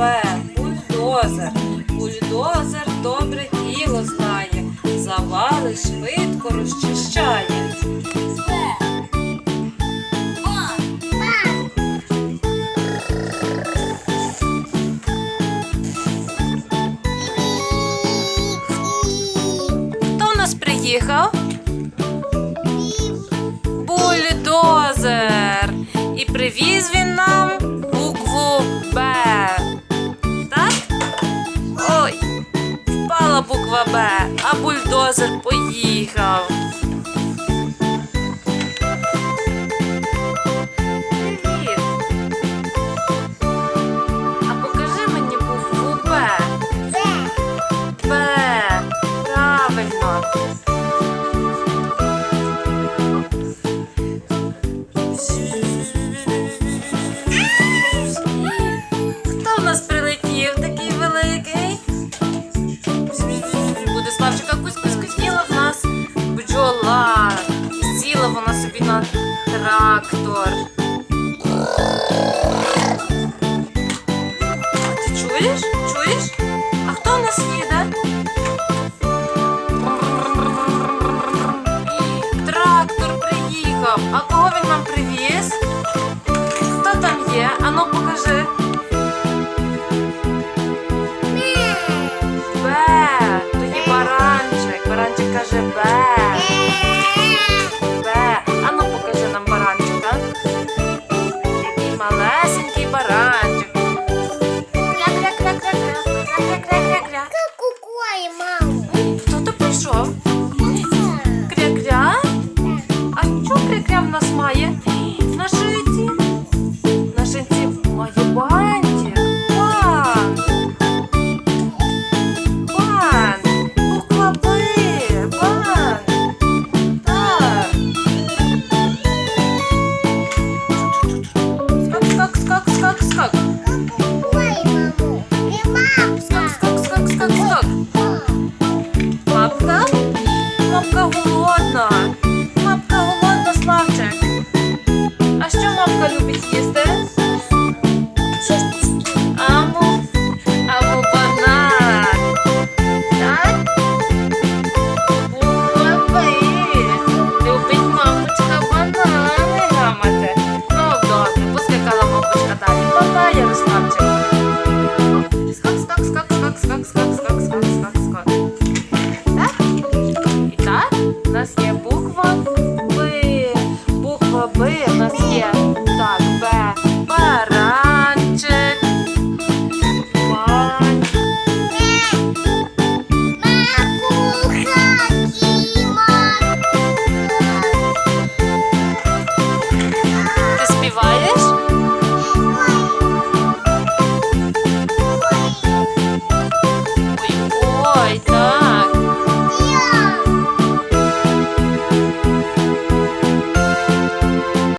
Б. Бульдозер. Бульдозер добре діло знає. Завали швидко розчищає. Хто у нас приїхав? Бульдозер. І привіз він нам бульдозер поїхав. собі на трактор. Ти чуєш? Чуєш? А хто в нас їде? Трактор приїхав. А кого він нам привіз? Хто там є? Ану покажи. Б. То є баранчик. Баранчик каже Б. що кря-кря в нас має? На шиці. На шиці має бантик. Бан. Бан. Буква Б. Бан. Так. Скак, скак, скак, скак, скак. Какой, маму? И Скак, скак, скак, скак, скак. Мапка? Мапка голодна. любить їсти? Або, або банан. Так? Лапи. Любить мамочка банани гамати. Ну, добре, поскакала мамочка далі. Папа, Ярославчик. Скак, скак, скак, скак, скак, скак, скак, скак, скак, скак. Так? І так, у нас є буква Б. Буква Б у нас є.